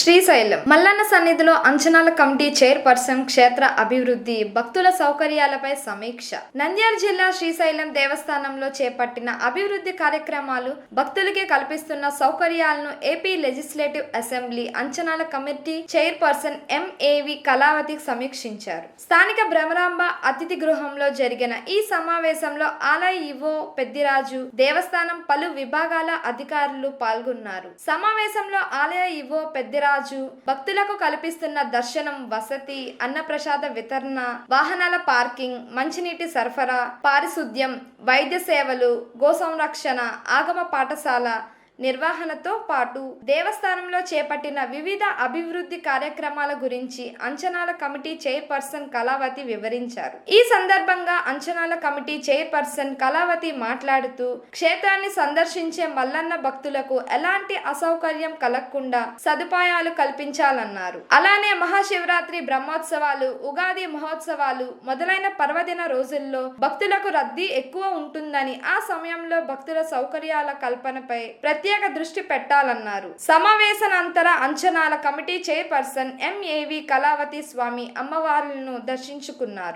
శ్రీశైలం. మల్లన్న సన్నిధిలో అంచనాల committee chairperson క్షేత్ర అభివృద్ధి భక్తుల సౌకర్యాలపై సమీక్ష. నంద్యాల జిల్లా శ్రీశైలం దేవస్థానంలో చేపట్టిన అభివృద్ధి కార్యక్రమాలు భక్తులకి కల్పిస్తున్న సౌకర్యాలను ఏపీ లెజిస్లేటివ్ అసెంబ్లీ అంచనాల కమిటీ చైర్పర్సన్ ఎంఏవి కళావతి సమీక్షించారు. స్థానిక భ్రమరాంబ అతిథి గృహంలో జరిగిన ఈ సమావేశంలో ఆలయ ఇవో పెద్దిరాజు దేవస్థానం పలు విభాగాల అధికారులు పాల్గొన్నారు. సమావేశంలో ఆలయ ఇవో పెద్దిరాజు భక్తులకు కల్పిస్తున్న దర్శనం వసతి అన్నప్రసాద వితరణ వాహనాల పార్కింగ్ మంచినీటి సరఫరా పారిశుద్ధ్యం వైద్య సేవలు గో సంరక్షణ ఆగమ పాఠశాల నిర్వహణతో పాటు దేవస్థానంలో చేపట్టిన వివిధ అభివృద్ధి కార్యక్రమాల గురించి అంచనాల కమిటీ చైర్పర్సన్ కళావతి వివరించారు. ఈ సందర్భంగా అంచనాల కమిటీ చైర్పర్సన్ కళావతి మాట్లాడుతూ క్షేత్రాన్ని సందర్శించే మల్లన్న భక్తులకు ఎలాంటి అసౌకర్యం కలగకుండా సదుపాయాలు కల్పించాలన్నారు. అలానే మహాశివరాత్రి బ్రహ్మోత్సవాలు ఉగాది మహోత్సవాలు మొదలైన పర్వదిన రోజుల్లో భక్తులకు రద్దీ ఎక్కువ ఉంటుందని ఆ సమయంలో భక్తుల సౌకర్యాల కల్పనపై ప్రత్యేక దృష్టి పెట్టాలన్నారు. సమావేశానంతర అంచనాల కమిటీ చైర్పర్సన్ ఎంఏవి కళావతి స్వామి అమ్మవార్లను దర్శించుకున్నారు.